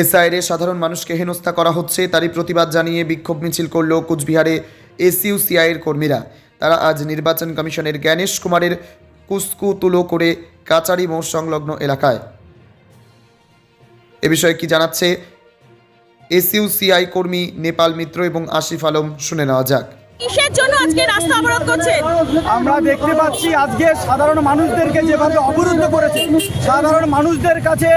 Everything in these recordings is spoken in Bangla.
এসআইরে সাধারণ মানুষকে হেনস্থা করা হচ্ছে তারই প্রতিবাদ জানিয়ে বিক্ষোভ মিছিল করল কোচবিহারে এসইউসিআইয়ের কর্মীরা। তারা আজ নির্বাচন কমিশনের জ্ঞানেশ কুমারের কুস্কু তুলো করে কাচারি মোড় সংলগ্ন এলাকায়। এ বিষয়ে কি জানাচ্ছে এসইউসিআই কর্মী নেপাল মিত্র এবং আশিফ আলম শুনে নেওয়া যাক। কিসের জন্য আজকে রাস্তা অবরোধ করছেন আমরা দেখতে পাচ্ছি আজকে সাধারণ মানুষদেরকে যেভাবে অবরুদ্ধ করেছে সাধারণ মানুষদের কাছে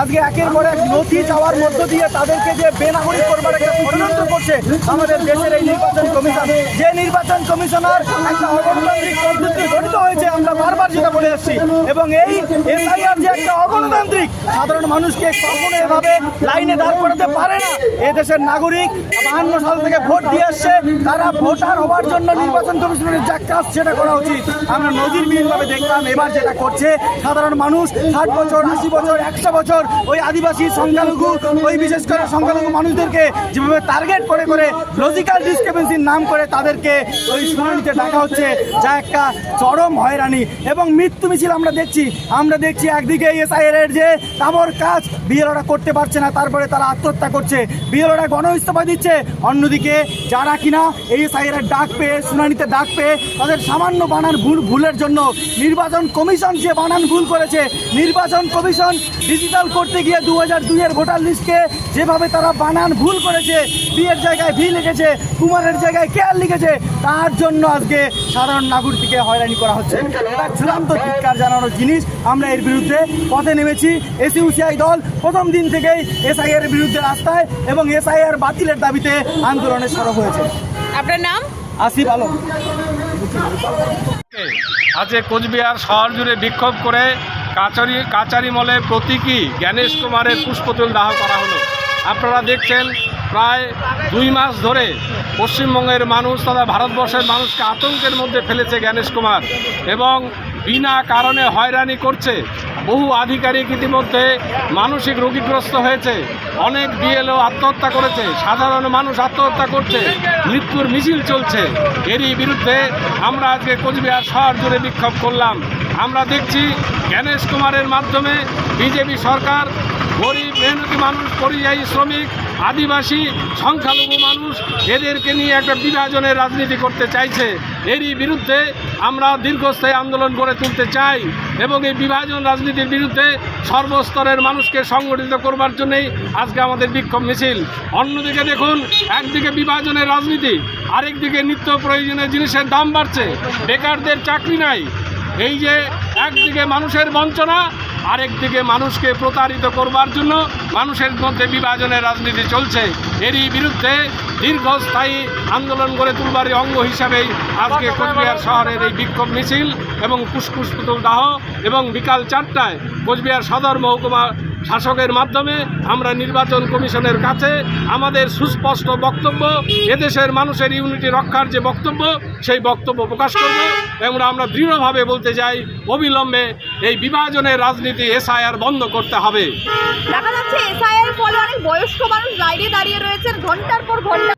আজকে একের পর এক নথি চাওয়ার মধ্য দিয়ে তাদেরকে যে বেনাগরিক করবার একটা ষড়যন্ত্র করছে আমাদের দেশের এই নির্বাচন কমিশন। যে নির্বাচন কমিশনার একটা অগণতান্ত্রিক পদ্ধতি গঠিত হয়েছে আমরা বারবার যেটা বলে এসেছি। এবং এই এসআইআর যে একটা অগণতান্ত্রিক, সাধারণ মানুষকে কখনো এভাবে লাইনে দাঁড় করাতে পারে না। এ দেশের নাগরিক বাহান্ন সাল থেকে ভোট দিয়ে আসছে তারা ভোটার হওয়ার জন্য নির্বাচন কমিশনের যা কাজ, সেটা করা উচিত। আমরা নজিরবিহীনভাবে দেখলাম, এবার যেটা করছে, সাধারণ মানুষ ষাট বছর, আশি বছর, একশো বছর ওই আদিবাসী সংখ্যালঘু, ওই বিশেষ করে সংখ্যালঘু মানুষদেরকে যেভাবে টার্গেট করে করে লজিক্যাল ডিসক্রিপেন্সির নাম করে তাদেরকে ওই শুনানিতে ডাকা হচ্ছে, যা একটা চরম হয়রানি। এবং মৃত্যু মিছিল আমরা দেখছি। আমরা দেখছি একদিকে এসআইএর এর যে তাবর কাজ, বিএলওরা করতে পারছে না, তারপরে তারা আত্মহত্যা করছে। বিএলওরা গণ ইস্তফা দিচ্ছে। অন্যদিকে যারা কিনা এই এসআইএর ডাক পেয়ে, শুনানিতে ডাক পেয়ে তাদের সামান্য বানান ভুল, ভুলের জন্য নির্বাচন কমিশন যে বানান ভুল করেছে, নির্বাচন কমিশন ডিজিটাল করতে গিয়ে দু হাজার দুইয়ের ভোটার লিস্টকে যেভাবে তারা বানান ভুল করেছে বিয়ের জায়গায় ভি লিখেছে, কুমারের জায়গায় কেয়ার লিখেছে, তার জন্য আজকে সাধারণ নাগরিককে হয়রানি করা হচ্ছে। চূড়ান্ত ধিক্কার জানানোর জিনিস আমরা এর বিরুদ্ধে পথে নেমেছি। এসইউসিআই দল প্রথম দিন থেকেই এসআইআর বিরুদ্ধে রাস্তায় এবং এসআইআর বাতিলের দাবিতে আন্দোলনে সরব হয়েছে। আপনার নাম? আসিফ আলম। আজকে কোচবিহার শহর জুড়ে বিক্ষোভ করে কাচারি কাচারি মলে প্রতীকী জ্ঞানেশ কুমারের পুষ্পতুল দাহ করা হলো। আপনারা দেখছেন প্রায় দুই মাস ধরে পশ্চিমবঙ্গের মানুষ তথা ভারতবর্ষের মানুষকে আতঙ্কের মধ্যে ফেলেছে জ্ঞানেশ কুমার এবং বিনা কারণে হয়রানি করছে। বহু আধিকারিক ইতিমধ্যে মানসিক রোগীগ্রস্ত হয়েছে। অনেক বিএলও আত্মহত্যা করেছে। সাধারণ মানুষ আত্মহত্যা করছে। মৃত্যুর মিছিল চলছে। এরই বিরুদ্ধে আমরা আজকে কোচবিহার শহর জুড়ে বিক্ষোভ করলাম। আমরা দেখছি জ্ঞানেশ কুমারের মাধ্যমে বিজেপি সরকার গরিব, মেহনতি মানুষ, পরিযায়ী শ্রমিক, আদিবাসী, সংখ্যালঘু মানুষ এদেরকে নিয়ে একটা বিভাজনের রাজনীতি করতে চাইছে। এরই বিরুদ্ধে আমরা দীর্ঘস্থায়ী আন্দোলন গড়ে তুলতে চাই এবং এই বিভাজন রাজনীতির বিরুদ্ধে সর্বস্তরের মানুষকে সংগঠিত করবার জন্যই আজকে আমাদের বিক্ষোভ মিছিল। অন্যদিকে দেখুন, একদিকে বিভাজনের রাজনীতি, আরেকদিকে নিত্য প্রয়োজনীয় জিনিসের দাম বাড়ছে, বেকারদের চাকরি নাই। এই যে একদিকে মানুষের বঞ্চনা আরেকদিকে মানুষকে প্রতারিত করবার জন্য মানুষের মধ্যে বিভাজনের রাজনীতি চলছে। এরই বিরুদ্ধে দীর্ঘস্থায়ী আন্দোলন গড়ে তুলবার অঙ্গ হিসাবেই আজকে কোচবিহার শহরের এই বিক্ষোভ মিছিল এবং পুষ্পুষ পুতুল দাহ এবং বিকাল চারটায় কোচবিহার সদর মহকুমা শাসকের মাধ্যমে আমরা নির্বাচন কমিশনের কাছে আমাদের সুস্পষ্ট বক্তব্য, এদেশের মানুষের ইউনিটি রক্ষার যে বক্তব্য, সেই বক্তব্য প্রকাশ করব এবং আমরা দৃঢ়ভাবে বলতে চাই, অবিলম্বে এই বিভাজনের রাজনীতি এসআইআর বন্ধ করতে হবে। দেখা যাচ্ছে এসআইআর ফলে অনেক বয়স্ক মানুষ বাইরে দাঁড়িয়ে রয়েছেন, ঘণ্টার পর ঘণ্টা।